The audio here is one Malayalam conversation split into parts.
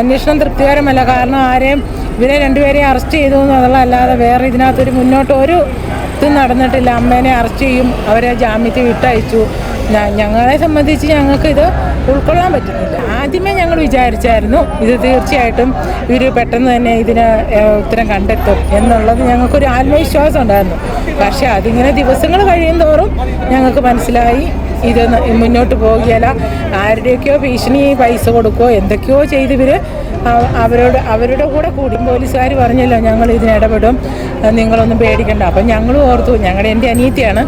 അന്വേഷണം തൃപ്തികരമല്ല. കാരണം ആരെയും ഇവരെ രണ്ടുപേരെയും അറസ്റ്റ് ചെയ്തു എന്നുള്ള അല്ലാതെ വേറെ ഇതിനകത്തൊരു മുന്നോട്ട് ഒരു ഇതും നടന്നിട്ടില്ല. അമ്മേനെ അറസ്റ്റ് ചെയ്യും അവരെ ജാമ്യത്തിൽ വിട്ടയച്ചു. ഞങ്ങളെ സംബന്ധിച്ച് ഞങ്ങൾക്ക് ഇത് ഉൾക്കൊള്ളാൻ പറ്റുന്നില്ല. ആദ്യമേ ഞങ്ങൾ വിചാരിച്ചായിരുന്നു ഇത് തീർച്ചയായിട്ടും ഇവർ പെട്ടെന്ന് തന്നെ ഇതിന് ഉത്തരം കണ്ടെത്തും എന്നുള്ളത് ഞങ്ങൾക്കൊരു ആത്മവിശ്വാസം ഉണ്ടായിരുന്നു. പക്ഷേ അതിങ്ങനെ ദിവസങ്ങൾ കഴിയും തോറും ഞങ്ങൾക്ക് മനസ്സിലായി ഇത് മുന്നോട്ട് പോകുകയില്ല. ആരുടെയൊക്കെയോ ഭീഷണി പൈസ കൊടുക്കുകയോ എന്തൊക്കെയോ ചെയ്ത് ഇവർ അവരോട് അവരുടെ കൂടെ കൂടി. പോലീസുകാർ പറഞ്ഞല്ലോ ഞങ്ങൾ ഇതിനിടപെടും നിങ്ങളൊന്നും പേടിക്കണ്ട. അപ്പം ഞങ്ങളും ഓർത്തു ഞങ്ങളുടെ എന്റെ അനിയത്തിയാണ്.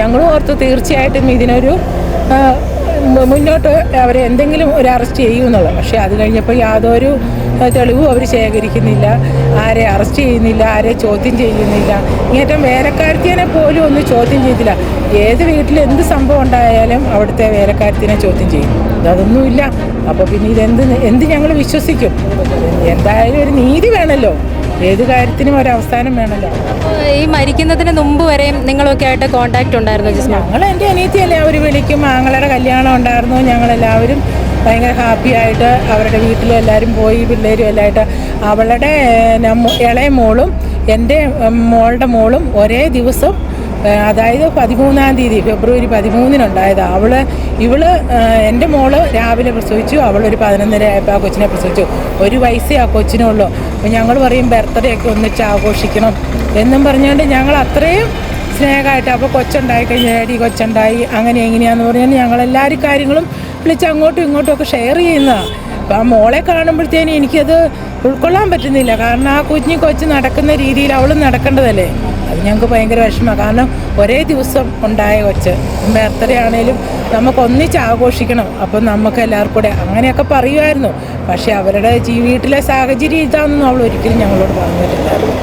ഞങ്ങളും ഓർത്തു തീർച്ചയായിട്ടും ഇതിനൊരു മുന്നോട്ട് അവരെ എന്തെങ്കിലും ഒരു അറസ്റ്റ് ചെയ്യുമെന്നുള്ളത് പക്ഷേ അത് കഴിഞ്ഞപ്പോൾ യാതൊരു തെളിവും അവർ ശേഖരിക്കുന്നില്ല. ആരെ അറസ്റ്റ് ചെയ്യുന്നില്ല ആരെ ചോദ്യം ചെയ്യുന്നില്ല. ഇങ്ങേറ്റം വേലക്കാരത്തിനെ പോലും ഒന്ന് ചോദ്യം ചെയ്തില്ല. ഏത് വീട്ടിൽ എന്ത് സംഭവം ഉണ്ടായാലും അവിടുത്തെ വേലക്കാരത്തിനെ ചോദ്യം ചെയ്യും. അതൊന്നുമില്ല അപ്പോൾ പിന്നെ ഇതെന്ത് എന്ത് ഞങ്ങൾ വിശ്വസിക്കും? എന്തായാലും ഒരു നീതി വേണമല്ലോ ഏത് കാര്യത്തിനും ഒരു അവസാനം വേണമല്ലോ ഈ മരിക്കുന്നതിന് മുമ്പ് വരെയും നിങ്ങളൊക്കെ ആയിട്ട് കോണ്ടാക്ട് ഉണ്ടായിരുന്നു ജിസ്മ? ഞങ്ങൾ എന്റെ അനിയത്തിയല്ലേ അവർ വിളിക്കും. ആങ്ങളുടെ കല്യാണം ഉണ്ടായിരുന്നു. ഞങ്ങളെല്ലാവരും ഭയങ്കര ഹാപ്പി ആയിട്ട് അവരുടെ വീട്ടിലും എല്ലാവരും പോയി പിള്ളേരും എല്ലായിട്ട് അവളുടെ ഇളയ മോളും എന്റെ മോളുടെ മോളും ഒരേ ദിവസം അതായത് പതിമൂന്നാം തീയതി ഫെബ്രുവരി പതിമൂന്നിനുണ്ടായത്. അവൾ ഇവൾ എന്റെ മോൾ രാവിലെ പ്രസവിച്ചു അവളൊരു പതിനൊന്നര ആയപ്പോൾ ആ കൊച്ചിനെ പ്രസവിച്ചു. ഒരു വയസ്സേ ആ കൊച്ചിനുള്ളൂ. അപ്പോൾ ഞങ്ങൾ പറയും ബർത്ത്ഡേ ഒക്കെ ഒന്നിച്ച് ആഘോഷിക്കണം. എന്നും പറഞ്ഞുകൊണ്ട് ഞങ്ങൾ അത്രയും സ്നേഹമായിട്ട് അപ്പോൾ കൊച്ചുണ്ടായി കഴിഞ്ഞാടി കൊച്ചുണ്ടായി അങ്ങനെ എങ്ങനെയാന്ന് പറഞ്ഞാൽ ഞങ്ങളെല്ലാവരും കാര്യങ്ങളും വിളിച്ച് അങ്ങോട്ടും ഇങ്ങോട്ടും ഒക്കെ ഷെയർ ചെയ്യുന്നതാണ് അപ്പം ആ മോളെ കാണുമ്പോഴത്തേനും എനിക്കത് ഉൾക്കൊള്ളാൻ പറ്റുന്നില്ല. കാരണം ആ കുഞ്ഞി കൊച്ച് നടക്കുന്ന രീതിയിൽ അവളും നടക്കേണ്ടതല്ലേ? അത് ഞങ്ങൾക്ക് ഭയങ്കര വിഷമമാണ്. കാരണം ഒരേ ദിവസം ഉണ്ടായ കൊച്ച് ബർത്ത്ഡേ ആണേലും നമുക്ക് ഒന്നിച്ച് ആഘോഷിക്കണം. അപ്പം നമുക്ക് എല്ലാവർക്കും കൂടെ അങ്ങനെയൊക്കെ പറയുമായിരുന്നു. പക്ഷേ അവരുടെ വീട്ടിലെ സാഹചര്യം ഇതാണെന്നും അവൾ ഒരിക്കലും ഞങ്ങളോട് പറഞ്ഞിട്ടില്ലായിരുന്നു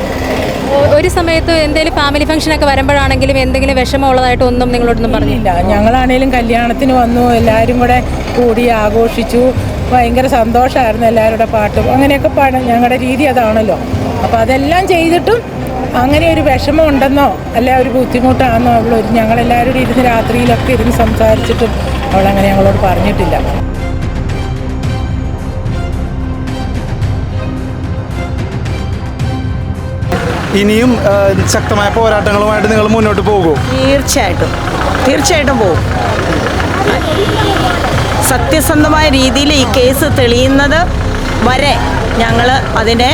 ഒരു സമയത്ത് എന്തെങ്കിലും ഫാമിലി ഫംഗ്ഷൻ ഒക്കെ വരുമ്പോഴാണെങ്കിലും എന്തെങ്കിലും വിഷമമുള്ളതായിട്ട് ഒന്നും നിങ്ങളോടൊന്നും പറഞ്ഞില്ല? ഞങ്ങളാണേലും കല്യാണത്തിന് വന്നു എല്ലാവരും കൂടെ കൂടി ആഘോഷിച്ചു. ഭയങ്കര സന്തോഷമായിരുന്നു എല്ലാവരുടെ പാട്ടും. അങ്ങനെയൊക്കെ പാടാം ഞങ്ങളുടെ രീതി അതാണല്ലോ. അപ്പോൾ അതെല്ലാം ചെയ്തിട്ടും അങ്ങനെ ഒരു വിഷമം ഉണ്ടെന്നോ അല്ല ഒരു ബുദ്ധിമുട്ടാണെന്നോ അവൾ ഒരു ഞങ്ങളെല്ലാവരും കൂടി ഇരുന്ന് രാത്രിയിലൊക്കെ ഇരുന്ന് സംസാരിച്ചിട്ടും അങ്ങനെ ഞങ്ങളോട് പറഞ്ഞിട്ടില്ല. ഇനിയും ശക്തമായ പോരാട്ടങ്ങളുമായിട്ട് നിങ്ങൾ മുന്നോട്ട് പോകും തീർച്ചയായിട്ടും. തീർച്ചയായിട്ടും പോകും. സത്യസന്ധമായ രീതിയിൽ ഈ കേസ് തെളിയുന്നത് വരെ ഞങ്ങൾ അതിനെ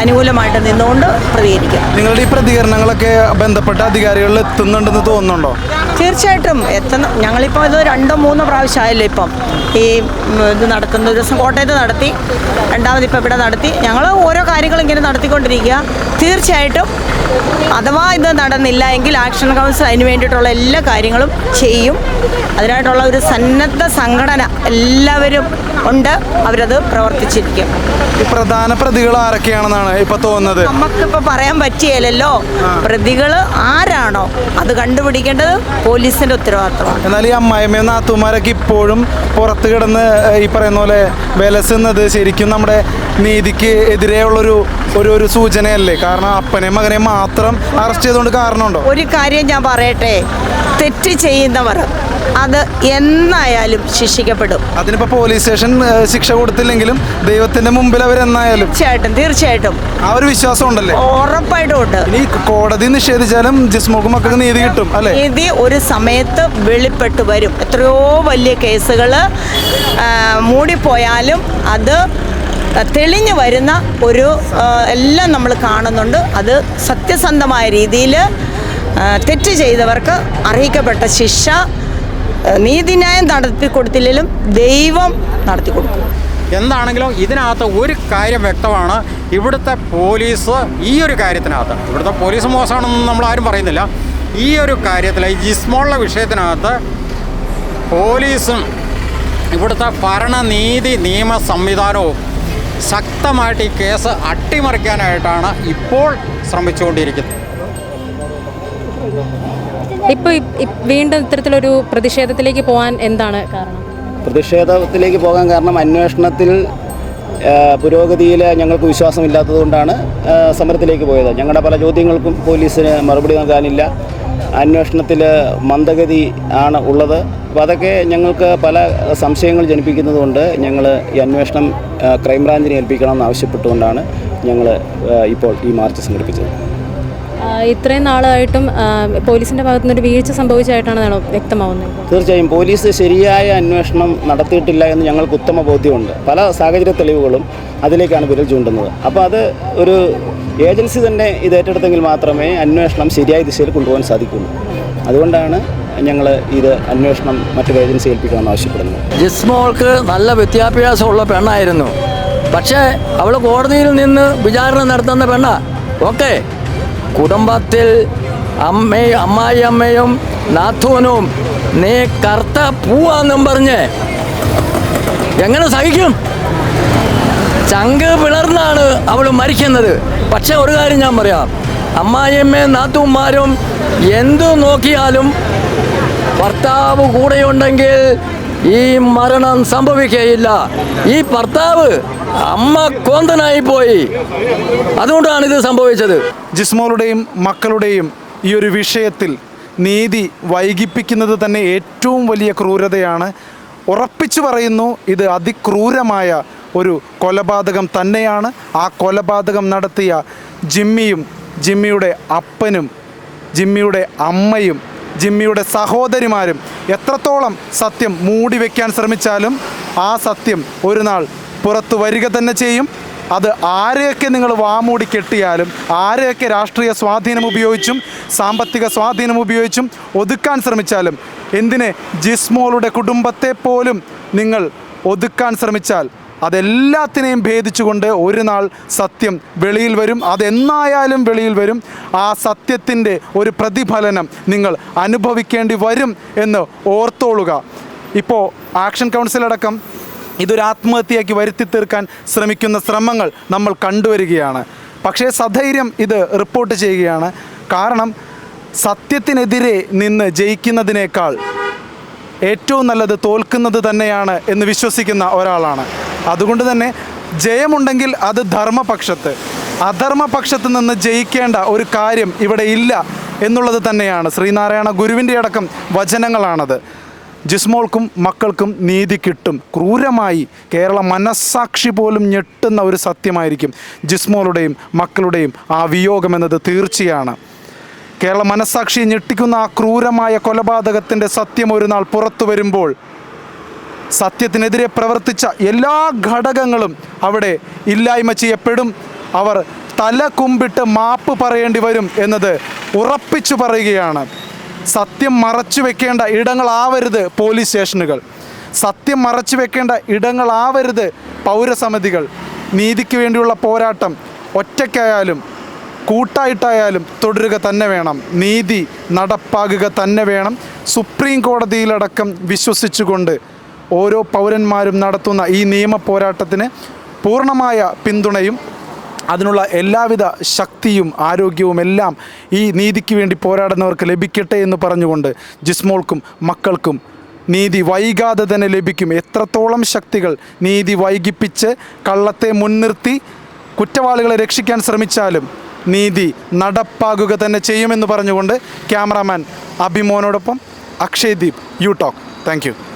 അനുകൂലമായിട്ട് നിന്നുകൊണ്ട് പ്രതികരിക്കും. നിങ്ങളുടെ ഈ പ്രതികരണങ്ങളൊക്കെ ബന്ധപ്പെട്ട അധികാരികളിൽ എത്തുന്നുണ്ടെന്ന് തോന്നുന്നുണ്ടോ? തീർച്ചയായിട്ടും എത്തുന്ന ഞങ്ങളിപ്പോൾ ഇത് രണ്ടോ മൂന്നോ പ്രാവശ്യമായല്ലോ ഇപ്പം. ഈ ഇത് നടത്തുന്ന ദിവസം കോട്ടയത്ത് നടത്തി രണ്ടാമത് ഇപ്പം ഇവിടെ നടത്തി. ഞങ്ങൾ ഓരോ കാര്യങ്ങളും ഇങ്ങനെ നടത്തിക്കൊണ്ടിരിക്കുക. തീർച്ചയായിട്ടും അഥവാ ഇത് നടന്നില്ല എങ്കിൽ ആക്ഷൻ കൗൺസിൽ അതിന് വേണ്ടിയിട്ടുള്ള എല്ലാ കാര്യങ്ങളും ചെയ്യും. അതിനായിട്ടുള്ള ഒരു സന്നദ്ധ സംഘടന എല്ലാവരും ഉണ്ട്. അവരത് പ്രവർത്തിച്ചിരിക്കും. പ്രധാന പ്രതികൾ ആരൊക്കെയാണെന്നാണ് ഇപ്പൊ തോന്നുന്നത്? നമുക്കിപ്പോ പറയാൻ പറ്റിയല്ലോ പ്രതികൾ ആരാണോ? അത് കണ്ടുപിടിക്കേണ്ടത് പോലീസിന്റെ ഉത്തരവാദിത്തമാണ്. എന്നാൽ ഈ അമ്മായിമ്മയും നാത്തുമാരൊക്കെ ഇപ്പോഴും പുറത്ത് കിടന്ന് ഈ പറയുന്ന പോലെ വിലസുന്നത് ശരിക്കും നമ്മുടെ നീതിക്ക് എതിരെയുള്ളൊരു ഒരു ഒരു സൂചനയല്ലേ? കാരണം അപ്പനെ മകനെ മാത്രം അറസ്റ്റ് ചെയ്തുകൊണ്ട് കാരണമുണ്ടോ? ഒരു കാര്യം ഞാൻ പറയട്ടെ. തെറ്റ് ചെയ്യുന്നവർ അത് എന്നായാലും ശിക്ഷിക്കപ്പെടും. അതിനിപ്പോ പോലീസ് സ്റ്റേഷൻ ശിക്ഷ കൊടുത്തില്ലെങ്കിലും ദൈവത്തിന്റെ മുമ്പിൽ അവർ എന്നായാലും തീർച്ചയായിട്ടും തീർച്ചയായിട്ടും. ആ ഒരു വിശ്വാസം ഉണ്ടല്ലേ? ഉറപ്പായിട്ടും ഉണ്ട്. ഇനി കോടതി നിഷേധിച്ചാലും ജിസ്മോക്ക് മക്കൾക്ക് നീതി കിട്ടും അല്ലെ? നീതി ഒരു സമയത്ത് വെളിപ്പെട്ട് വരും. എത്രയോ വലിയ കേസുകൾ മൂടിപ്പോയാലും അത് തെളിഞ്ഞു വരുന്ന ഒരു എല്ലാം നമ്മൾ കാണുന്നുണ്ട്. അത് സത്യസന്ധമായ രീതിയിൽ തെറ്റ് ചെയ്തവർക്ക് അർഹിക്കപ്പെട്ട ശിക്ഷ നീതിന്യായം നടത്തി കൊടുത്തില്ലെങ്കിലും ദൈവം നടത്തി കൊടുക്കും. എന്താണെങ്കിലും ഇതിനകത്ത് ഒരു കാര്യം വ്യക്തമാണ്. ഇവിടുത്തെ പോലീസ് ഈ ഒരു കാര്യത്തിനകത്ത് ഇവിടുത്തെ പോലീസ് മോശമാണെന്ന് നമ്മൾ ആരും പറയുന്നില്ല. ഈ ഒരു കാര്യത്തിൽ ഈ ജിസ്മോളിലെ വിഷയത്തിനകത്ത് പോലീസും ഇവിടുത്തെ ഭരണനീതി നിയമ സംവിധാനവും ശക്തമായിട്ട് ഈ കേസ് അട്ടിമറിക്കാനായിട്ടാണ് ഇപ്പോൾ ശ്രമിച്ചുകൊണ്ടിരിക്കുന്നത്. ഇപ്പോൾ വീണ്ടും ഇത്തരത്തിലൊരു പ്രതിഷേധത്തിലേക്ക് പോകാൻ എന്താണ് കാരണം? പ്രതിഷേധത്തിലേക്ക് പോകാൻ കാരണം അന്വേഷണത്തിൽ പുരോഗതിയിൽ ഞങ്ങൾക്ക് വിശ്വാസമില്ലാത്തതുകൊണ്ടാണ് സമരത്തിലേക്ക് പോയത്. ഞങ്ങളുടെ പല ചോദ്യങ്ങൾക്കും പോലീസിന് മറുപടി നൽകാനില്ല. അന്വേഷണത്തിൽ മന്ദഗതി ആണ് ഉള്ളത്. അപ്പോൾ അതൊക്കെ ഞങ്ങൾക്ക് പല സംശയങ്ങൾ ജനിപ്പിക്കുന്നതുകൊണ്ട് ഞങ്ങൾ ഈ അന്വേഷണം ക്രൈംബ്രാഞ്ചിനെ ഏൽപ്പിക്കണം ആവശ്യപ്പെട്ടുകൊണ്ടാണ് ഞങ്ങൾ ഇപ്പോൾ ഈ മാർച്ച് സംഘടിപ്പിച്ചത്. ഇത്രയും നാളായിട്ടും പോലീസിന്റെ ഭാഗത്തു നിന്ന് ഒരു വീഴ്ച സംഭവിച്ചതായിട്ടാണ് വ്യക്തമാവുന്നത്? തീർച്ചയായും പോലീസ് ശരിയായ അന്വേഷണം നടത്തിയിട്ടില്ല എന്ന് ഞങ്ങൾക്ക് ഉത്തമ ബോധ്യമുണ്ട്. പല സാഹചര്യ തെളിവുകളും അതിലേക്കാണ് വിരൽ ചൂണ്ടുന്നത്. അപ്പോൾ അത് ഒരു ഏജൻസി തന്നെ ഇത് ഏറ്റെടുത്തെങ്കിൽ മാത്രമേ അന്വേഷണം ശരിയായ ദിശയിൽ കൊണ്ടുപോകാൻ സാധിക്കുള്ളൂ. അതുകൊണ്ടാണ് ഞങ്ങൾ ഇത് അന്വേഷണം മറ്റൊരു ഏജൻസി ഏൽപ്പിക്കണമെന്ന് ആവശ്യപ്പെടുന്നത്. ജിസ്മോൾക്ക് നല്ല വിദ്യാഭ്യാസമുള്ള പെണ്ണായിരുന്നു. പക്ഷേ അവൾ കോടതിയിൽ നിന്ന് വിചാരണ നടത്തുന്ന പെണ്ണ. ഓക്കെ. കുടുംബത്തിൽ അമ്മയും അമ്മായി അമ്മയും നാഥുവനും നീ കറുത്ത പൂവാന്നും പറഞ്ഞ് എങ്ങനെ സഹിക്കും? ചങ്ക് പിളർന്നാണ് അവൾ മരിക്കുന്നത്. പക്ഷെ ഒരു കാര്യം ഞാൻ പറയാം. അമ്മായിയമ്മയും നാത്തുമാരും എന്തു നോക്കിയാലും ഭർത്താവ് കൂടെയുണ്ടെങ്കിൽ ഈ മരണം സംഭവിക്കുകയില്ല. ഈ ഭർത്താവ് അമ്മ കോന്തനായി പോയി. അതുകൊണ്ടാണ് ഇത് സംഭവിച്ചത്. ജിസ്മോളുടെയും മക്കളുടെയും ഈ ഒരു വിഷയത്തിൽ നീതി വൈകിപ്പിക്കുന്നത് തന്നെ ഏറ്റവും വലിയ ക്രൂരതയാണ്. ഉറപ്പിച്ചു പറയുന്നു ഇത് അതിക്രൂരമായ ഒരു കൊലപാതകം തന്നെയാണ്. ആ കൊലപാതകം നടത്തിയ ജിമ്മിയും ജിമ്മിയുടെ അപ്പനും ജിമ്മിയുടെ അമ്മയും ജിമ്മിയുടെ സഹോദരിമാരും എത്രത്തോളം സത്യം മൂടി വയ്ക്കാൻ ശ്രമിച്ചാലും ആ സത്യം ഒരു നാൾ പുറത്തു വരിക തന്നെ ചെയ്യും. അത് ആരെയൊക്കെ നിങ്ങൾ വാമൂടി കെട്ടിയാലും ആരെയൊക്കെ രാഷ്ട്രീയ സ്വാധീനം ഉപയോഗിച്ചും സാമ്പത്തിക സ്വാധീനം ഉപയോഗിച്ചും ഒതുക്കാൻ ശ്രമിച്ചാലും എന്തിനെ ജിസ്മോളുടെ കുടുംബത്തെ പോലും നിങ്ങൾ ഒതുക്കാൻ ശ്രമിച്ചാൽ അതെല്ലാത്തിനെയും ഭേദിച്ചുകൊണ്ട് ഒരു നാൾ സത്യം വെളിയിൽ വരും. അതെന്നായാലും വെളിയിൽ വരും. ആ സത്യത്തിന്റെ ഒരു പ്രതിഫലനം നിങ്ങൾ അനുഭവിക്കേണ്ടി വരും എന്ന് ഓർത്തോളുക. ഇപ്പോൾ ആക്ഷൻ കൗൺസിലടക്കം ഇതൊരു ആത്മഹത്യയാക്കി വരുത്തി തീർക്കാൻ ശ്രമിക്കുന്ന ശ്രമങ്ങൾ നമ്മൾ കണ്ടുവരികയാണ്. പക്ഷേ സധൈര്യം ഇത് റിപ്പോർട്ട് ചെയ്യുകയാണ്. കാരണം സത്യത്തിനെതിരെ നിന്ന് ജയിക്കുന്നതിനേക്കാൾ ഏറ്റവും നല്ലത് തോൽക്കുന്നത് തന്നെയാണ് എന്ന് വിശ്വസിക്കുന്ന ഒരാളാണ്. അതുകൊണ്ട് തന്നെ ജയമുണ്ടെങ്കിൽ അത് ധർമ്മപക്ഷത്ത്. അധർമ്മപക്ഷത്ത് നിന്ന് ജയിക്കേണ്ട ഒരു കാര്യം ഇവിടെ ഇല്ല എന്നുള്ളത് തന്നെയാണ്. ശ്രീനാരായണ ഗുരുവിന്റെ അടക്കം വചനങ്ങളാണത്. ജിസ്മോൾക്കും മക്കൾക്കും നീതി കിട്ടും. ക്രൂരമായി കേരള മനസ്സാക്ഷി പോലും ഞെട്ടുന്ന ഒരു സത്യമായിരിക്കും ജിസ്മോളുടെയും മക്കളുടെയും ആ വിയോഗമെന്നത് തീർച്ചയാണ്. കേരള മനസ്സാക്ഷിയെ ഞെട്ടിക്കുന്ന ആ ക്രൂരമായ കൊലപാതകത്തിന്റെ സത്യം ഒരു നാൾ പുറത്തു വരുമ്പോൾ സത്യത്തിനെതിരെ പ്രവർത്തിച്ച എല്ലാ ഘടകങ്ങളും അവിടെ ഇല്ലായ്മ ചെയ്യപ്പെടും. അവർ തല കുമ്പിട്ട് മാപ്പ് പറയേണ്ടി വരും എന്നത് ഉറപ്പിച്ചു പറയുകയാണ്. സത്യം മറച്ചു വെക്കേണ്ട ഇടങ്ങളാവരുത് പോലീസ് സ്റ്റേഷനുകൾ. സത്യം മറച്ചു വെക്കേണ്ട ഇടങ്ങളാവരുത് പൗരസമിതികൾ. നീതിക്ക് വേണ്ടിയുള്ള പോരാട്ടം ഒറ്റയ്ക്കായാലും കൂട്ടായിട്ടായാലും തുടരുക തന്നെ വേണം. നീതി നടപ്പാകുക തന്നെ വേണം. സുപ്രീം കോടതിയിലടക്കം വിശ്വസിച്ചുകൊണ്ട് ഓരോ പൗരന്മാരും നടത്തുന്ന ഈ നിയമ പോരാട്ടത്തിന് പൂർണമായ പിന്തുണയും അതിനുള്ള എല്ലാവിധ ശക്തിയും ആരോഗ്യവും എല്ലാം ഈ നീതിക്ക് വേണ്ടി പോരാടുന്നവർക്ക് ലഭിക്കട്ടെ എന്ന് പറഞ്ഞുകൊണ്ട് ജിസ്മോൾക്കും മക്കൾക്കും നീതി വൈകാതെ തന്നെ ലഭിക്കും. എത്രത്തോളം ശക്തികൾ നീതി വൈകിപ്പിച്ച് കള്ളത്തെ മുൻനിർത്തി കുറ്റവാളികളെ രക്ഷിക്കാൻ ശ്രമിച്ചാലും നീതി നടപ്പാകുക തന്നെ ചെയ്യുമെന്ന് പറഞ്ഞുകൊണ്ട് cameraman അഭിമോനോടൊപ്പം Akshay Deep U talk. Thank